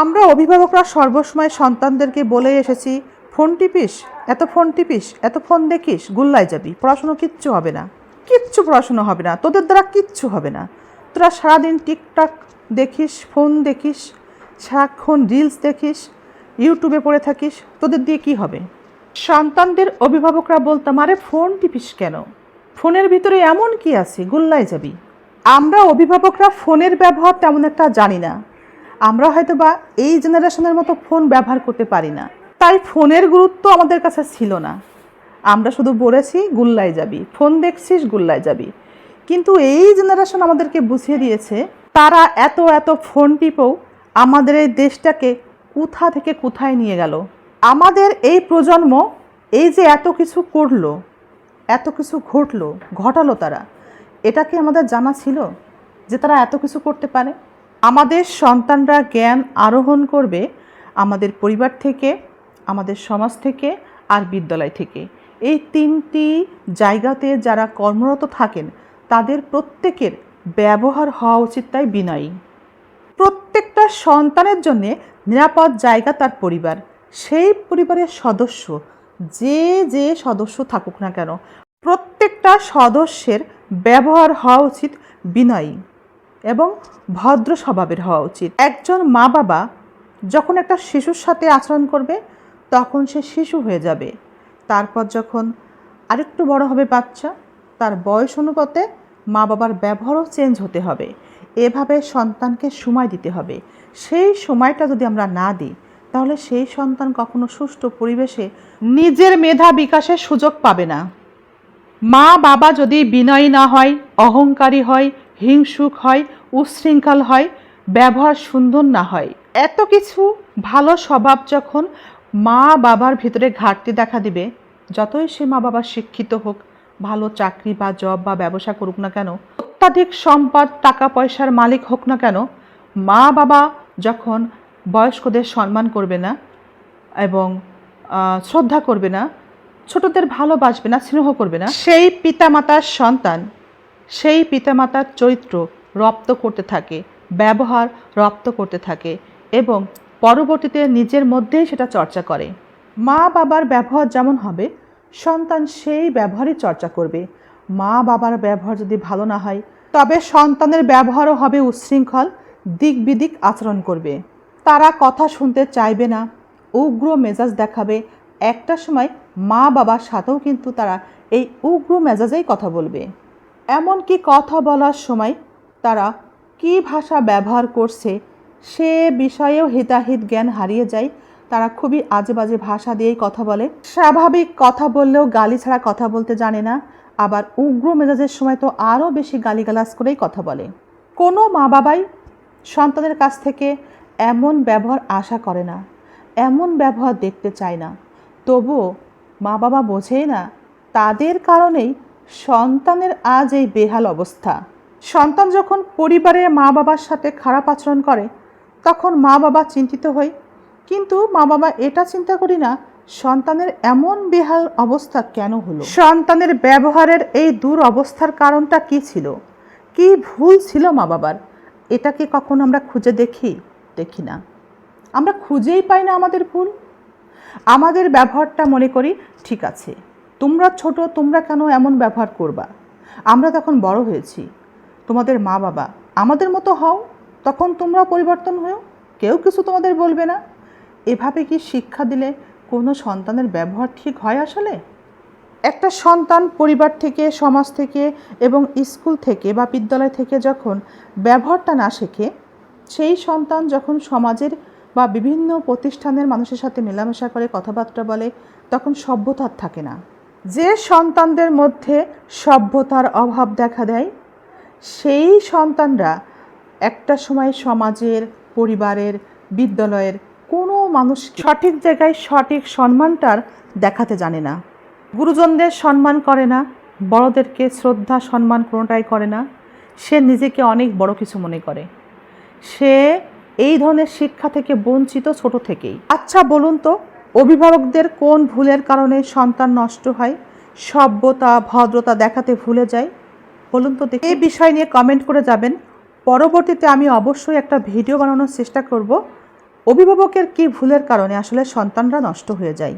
আমরা অভিভাবকরা সর্বসময় সন্তানদেরকে বলে এসেছি, ফোন টিপিস, এত ফোন টিপিস, এত ফোন দেখিস, গুল্লায় যাবি। পড়াশুনো কিচ্ছু হবে না। কিচ্ছু পড়াশুনো হবে না। তোদের দ্বারা কিচ্ছু হবে না। তোরা সারাদিন টিকটক দেখিস, ফোন দেখিস, সারাক্ষণ রিলস দেখিস, ইউটিউবে পড়ে থাকিস। তোদের দিয়ে কি হবে? সন্তানদের অভিভাবকরা বলতাম আরে ফোন টিপিস কেন? ফোনের ভিতরে এমন কি আছে? গুল্লায় যাবি? আমরা অভিভাবকরা ফোনের ব্যবহার তেমন একটা জানি না। আমরা হয়তো বা এই জেনারেশনের মতো ফোন ব্যবহার করতে পারি না। তাই ফোনের গুরুত্ব আমাদের কাছে ছিল না। আমরা শুধু বলেছি, গুল্লায় যাবি। ফোন দেখছিস, গুল্লায় যাবি। কিন্তু এই জেনারেশন আমাদেরকে বুঝিয়ে দিয়েছে, তারা এত এত ফোন টিপেও আমাদের এই দেশটাকে কোথা থেকে কোথায় নিয়ে গেল? আমাদের এই প্রজন্ম এই যে এত কিছু করল, এত কিছু ঘটলো, ঘটালো তারা, এটা কি আমাদের জানা ছিল যে তারা এত কিছু করতে পারে? আমাদের সন্তানরা জ্ঞান আরোহণ করবে আমাদের পরিবার থেকে, আমাদের সমাজ থেকে আর বিদ্যালয় থেকে। এই তিনটি জায়গাতে যারা কর্মরত থাকেন, তাদের প্রত্যেকের ব্যবহার হওয়া উচিত তাই বিনয়ী। প্রত্যেকটা সন্তানের জন্যে নিরাপদ জায়গা তার পরিবার। সেই পরিবারের সদস্য, যে যে সদস্য থাকুক না কেন, প্রত্যেকটা সদস্যের ব্যবহার হওয়া উচিত বিনয়ী। এবং ভদ্র স্বভাবের হওয়া উচিত। একজন মা বাবা যখন একটা শিশুর সাথে আচরণ করবে, তখন সে শিশু হয়ে যাবে। তারপর যখন আরেকটু বড় হবে বাচ্চা, তার বয়স অনুপাতে মা বাবার ব্যবহারও চেঞ্জ হতে হবে। এভাবে সন্তানকে সময় দিতে হবে। সেই সময়টা যদি আমরা না দিই, তাহলে সেই সন্তান কখনো সুষ্ঠু পরিবেশে নিজের মেধা বিকাশের সুযোগ পাবে না। মা বাবা যদি বিনয়ী না হয়, অহংকারী হয় হিংসুক হয় উচ্ছৃঙ্খল হয়, ব্যবহার সুন্দর না হয়। এত কিছু ভালো স্বভাব যখন মা বাবার ভিতরে ঘাটতি দেখা দিবে, যতই সে মা বাবা শিক্ষিত হোক, ভালো চাকরি বা জব বা ব্যবসা করুক না কেন, অত্যাধিক সম্পদ, টাকা পয়সার মালিক হোক না কেন, মা বাবা যখন বয়স্কদের সম্মান করবে না এবং শ্রদ্ধা করবে না, ছোটদের ভালোবাসবে না, স্নেহ করবে না, সেই পিতামাতার সন্তান সেই পিতামাতার চরিত্র রপ্ত করতে থাকে, ব্যবহার রপ্ত করতে থাকে এবং পরবর্তীতে নিজের মধ্যেই সেটা চর্চা করে। মা বাবার ব্যবহার যেমন হবে, সন্তান সেই ব্যবহারই চর্চা করবে। মা বাবার ব্যবহার যদি ভালো না হয়, তবে সন্তানের ব্যবহারও হবে উচ্ছৃঙ্খল দিক বিদিক আচরণ করবে। তারা কথা শুনতে চাইবে না, উগ্র মেজাজ দেখাবে। একটা সময় মা বাবার সাথেও কিন্তু তারা এই উগ্র মেজাজেই কথা বলবে। এমনকি কথা বলার সময় তারা কী ভাষা ব্যবহার করছে সে বিষয়েও হিতাহিত জ্ঞান হারিয়ে যায়। তারা খুবই আজে বাজে ভাষা দিয়েই কথা বলে। স্বাভাবিক কথা বললেও গালি ছাড়া কথা বলতে জানে না। আবার উগ্র মেজাজের সময় তো আরও বেশি গালিগালাজ করেই কথা বলে। কোনো মা বাবাই সন্তানের কাছ থেকে এমন ব্যবহার আশা করে না, এমন ব্যবহার দেখতে চায় না। তবুও মা বাবা বোঝেই না, তাদের কারণেই সন্তানের আজ এই বেহাল অবস্থা। সন্তান যখন পরিবারের মা বাবার সাথে খারাপ আচরণ করে, তখন মা বাবা চিন্তিত হই। কিন্তু মা বাবা এটা চিন্তা করি না, সন্তানের এমন বেহাল অবস্থা কেন হলো? সন্তানের ব্যবহারের এই দূর অবস্থার কারণটা কি ছিল? কি ভুল ছিল মা বাবার এটা কি কখনো আমরা খুঁজে দেখি? দেখি না। আমরা খুঁজেই পাই না আমাদের ভুল। আমাদের ব্যবহারটা মনে করি, ঠিক আছে। তোমরা ছোট, তোমরা কেন এমন ব্যবহার করবা? আমরা তখন বড় হয়েছি। তোমাদের মা বাবা, আমাদের মতো হও, তখন তোমরা পরিবর্তন হও কেউ কিছু তোমাদের বলবে না। এভাবে কি শিক্ষা দিলে কোনো সন্তানের ব্যবহার ঠিক হয় আসলে? একটা সন্তান পরিবার থেকে, সমাজ থেকে এবং স্কুল থেকে বা বিদ্যালয় থেকে যখন ব্যবহারটা না শেখে, সেই সন্তান যখন সমাজের বা বিভিন্ন প্রতিষ্ঠানের মানুষের সাথে মেলামেশা করে, কথাবার্তা বলে, তখন সভ্যতার থাকে না। যে সন্তানদের মধ্যে সভ্যতার অভাব দেখা দেয়, সেই সন্তানরা একটা সময় সমাজের, পরিবারের, বিদ্যালয়ের কোনো মানুষ সঠিক জায়গায় সঠিক সম্মানটার দেখাতে জানে না। গুরুজনদের সম্মান করে না, বড়দেরকে শ্রদ্ধা, সম্মান কোনোটাই করে না। সে নিজেকে অনেক বড় কিছু মনে করে। সে এই ধরনের শিক্ষা থেকে বঞ্চিত ছোট থেকেই। আচ্ছা বলুন তো অভিভাবকদের কোন ভুলের কারণে সন্তান নষ্ট হয়, সভ্যতা, ভদ্রতা দেখাতে ভুলে যায়, বলুন তো এই বিষয় নিয়ে কমেন্ট করে যাবেন। পরবর্তীতে আমি অবশ্যই একটা ভিডিও বানানোর চেষ্টা করব। অভিভাবকের কি ভুলের কারণে আসলে সন্তানরা নষ্ট হয়ে যায়?